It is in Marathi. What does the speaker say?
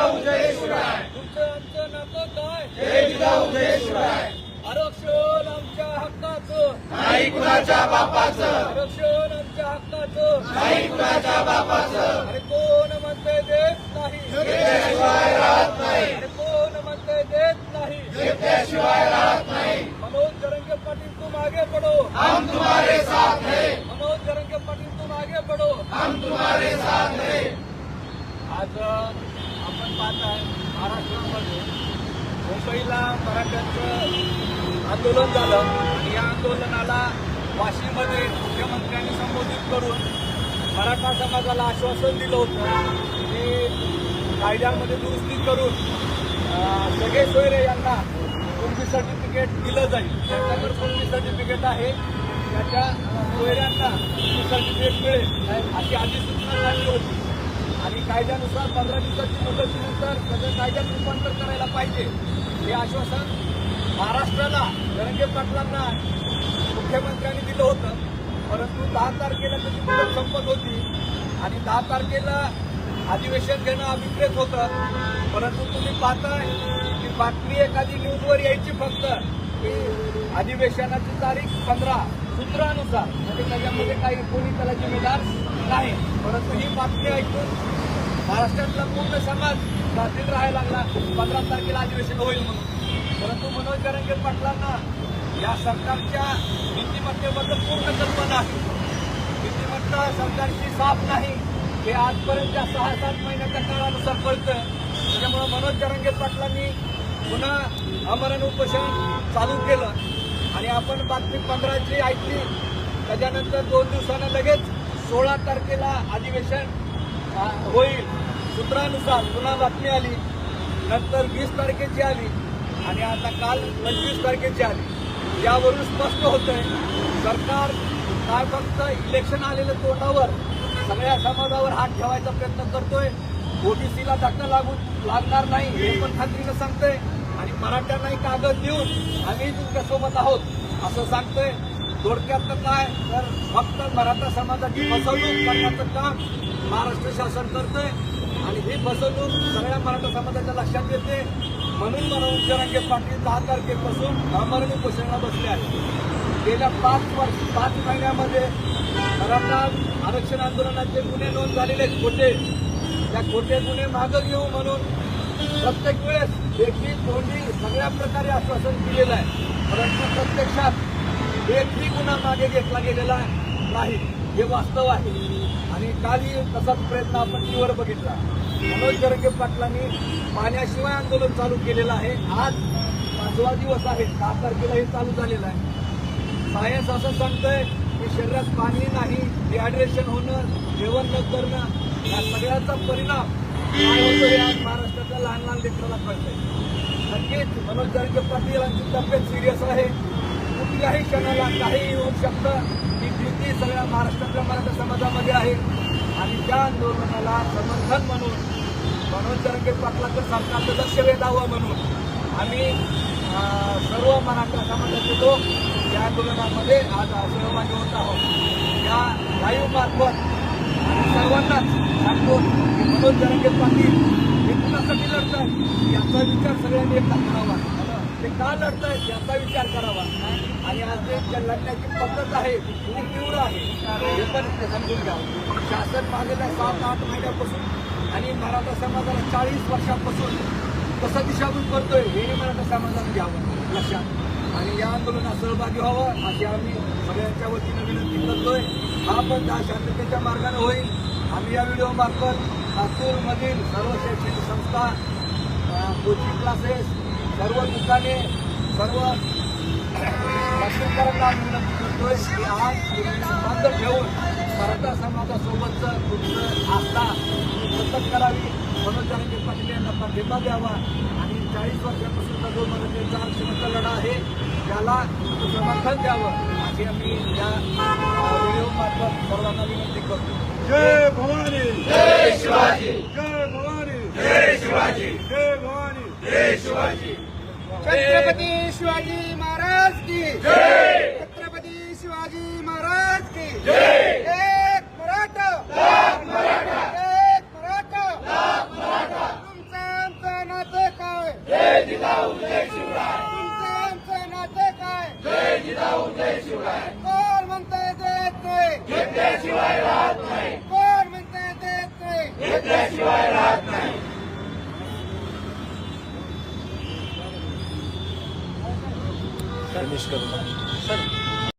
तुमचं आमचं नातं काय? आरक्षण आमच्या हक्काचं. नाही कुणाच्या बापाचं. आरक्षण आमच्या हक्काचं. नाही कुणाच्या बापाचं. अरे कोण म्हणतंय देत नाही? घेतल्याशिवाय राहत नाही. अरे कोण म्हणतंय देत नाही? घेतल्याशिवाय राहत नाही. मनोज जरंगे पाटील हम तुम्हारे साथ हैं. मनोज जरंगे पाटील तुम आगे बढ़ो हम तुम्हारे साथ हैं. आज पाहत आहे महाराष्ट्रामध्ये. मुंबईला मराठ्यांचं आंदोलन झालं. आणि या आंदोलनाला वाशीमध्ये मुख्यमंत्र्यांनी संबोधित करून मराठा समाजाला आश्वासन दिलं होतं. की कायद्यामध्ये दुरुस्ती करून सगळे सोयरे यांना कोणती सर्टिफिकेट दिलं जाईल. ज्यांच्याकडे कोणती सर्टिफिकेट आहे. त्याच्या सोयऱ्यांना सर्टिफिकेट मिळेल. अशी अधिसूचना झाली होती. आणि कायद्यानुसार पंधरा दिवसाची मुदतीनंतर त्याचं कायद्यात रूपांतर करायला पाहिजे. हे आश्वासन महाराष्ट्राला धनंजय पाटलांना मुख्यमंत्र्यांनी दिलं होतं. परंतु दहा तारखेला त्याची मुदत संपत होती आणि दहा तारखेला अधिवेशन घेणं अभिप्रेत होतं. परंतु तुम्ही पाहताय की बातमी एखादी न्यूजवर यायची फक्त. की अधिवेशनाची तारीख पंधरा सूत्रानुसार. म्हणजे त्याच्यामध्ये काही कोणी त्याला जिम्मेदार नाही. परंतु ही बातमी ऐकून महाराष्ट्रातला पूर्ण समाज बाधित राहायला लागला. पंधरा तारखेला अधिवेशन होईल म्हणून. परंतु मनोज जरंगे पाटलांना या सरकारच्या नीतिमत्तेबद्दल पूर्ण कल्पना आहे. नीतिमत्ता सरकारची साफ नाही. हे आजपर्यंतच्या सहा सात महिन्याच्या काळानुसार कळतं त्याच्यामुळे मनोज जरंगे पाटलांनी पुन्हा आमरण उपोषण चालू केलं आणि आपण बातमी पंधराची ऐकली. त्याच्यानंतर दोन दिवसानं लगेच सोळा तारखेला अधिवेशन होईल. सूत्रानुसार पुन्हा बातमी आली. नंतर वीस तारखेची आली आणि आता काल पंचवीस तारखेची आली. यावरून स्पष्ट होतंय सरकार काय फक्त इलेक्शन आलेल्या तोंडावर सगळ्या समाजावर हात ठेवायचा प्रयत्न करतोय. ओबीसीला धक्का लागू लागणार नाही हे पण खात्रीनं सांगतोय. आणि मराठ्यांनाही कागद देऊन आम्ही तुमच्यासोबत आहोत असं सांगतोय. थोडक्यात तर काय तर फक्त मराठा समाजाची फसवणूक करण्याचं काम महाराष्ट्र शासन करतंय. आणि ही फसवणूक सगळ्या मराठा समाजाच्या लक्षात येते. म्हणून मनोज जरांगे पाटील दहा तारखेपासून आमरण उपोषणाला बसले आहेत. गेल्या पाच वर्ष पाच महिन्यामध्ये मराठा आरक्षण आंदोलनाचे गुन्हे नोंद झालेले आहेत. खोटे त्या खोटे गुन्हे मागं घेऊ म्हणून प्रत्येक वेळेस देखील तोंडी सगळ्या प्रकारे आश्वासन दिलेलं आहे. परंतु प्रत्यक्षात एकही गुन्हा मागे घेतला गेलेला नाही. हे वास्तव आहे. आणि कालही तसाच प्रयत्न आपण टीव्हीवर बघितला. मनोज जरंगे पाटलांनी पाण्याशिवाय आंदोलन चालू केलेलं आहे. आज पाचवा दिवस आहे. दहा तारखेला हे चालू झालेलं आहे. सायन्स असं सांगतंय शरीरात पाणी नाही डिहायड्रेशन होणं जेवण न करणं या सगळ्याचा परिणाम काय होतो हे आज महाराष्ट्रातल्या लहान लहान लेकराला कळतंय. नक्कीच मनोज जरगे पाटील यांची तब्येत सिरियस आहे. कुठल्याही क्षणाला काही होऊ शकतं. ही भीती सगळ्या महाराष्ट्रातल्या मराठा समाजामध्ये आहे. आणि त्या आंदोलनाला समर्थन म्हणून मनोज जरगे पाटलाचं सरकारचं लक्ष वेधावं म्हणून आम्ही सर्व मराठा समाजाचे लोक या आंदोलनामध्ये आज सहभागी होत आहोत. या लाईव्ह मार्फत सर्वांनाच सांगतो की मनोज जरंगे पाटील हे कुणासाठी लढतात याचा विचार सगळ्यांनी एकदा करावा. ते का लढत आहे याचा विचार करावा. आणि आज जे ज्या लढण्याची पद्धत आहे ती तीव्र आहे. हे पण समजून घ्यावं शासन मागेल्या सात आठ महिन्यापासून आणि मराठा समाजाला चाळीस वर्षापासून कसं दिशाभूल करतोय हे मराठा समाजाला घ्यावं. लक्षात. आणि या आंदोलनात सहभागी व्हावं अशी आम्ही सगळ्यांच्या वतीनं विनंती करतोय. हा पण त्या शांततेच्या मार्गाने होईल. आम्ही या व्हिडिओ मार्फत सर्व शैक्षणिक संस्था कोचिंग क्लासेस सर्व दुकाने सर्व नागरिकांना आम्ही विनंती करतोय की आज संबंध ठेवून मराठा समाजासोबतचं तुमचं आस्था जतन करावी. मनोज जरांगे पाटील यांना पाठिंबा द्यावा आणि चाळीस वर्षापासूनचा जो मराठ्यांचा आरक्षणाचा लढा आहे त्याला समर्थन द्यावं अशी आम्ही या व्हिडिओ मार्फत सर्वांना विनंती करतो. जय भवानी. जय शिवाजी. जय भवानी. जय शिवाजी. जय भवानी. जय शिवाजी. छत्रपती शिवाजी महाराज की जय छत्रपती शिवाजी महाराज की जय एक मराठा लाख मराठा एक मराठा लाख मराठा तुमचा जय शिवराय तुमचं आमचं काय जय जिजाऊ जय शिवराय कोण म्हणताय देत नाही घेतल्याशिवाय राहत नाही कोण म्हणताय देत नाही घेतल्याशिवाय राहत नाही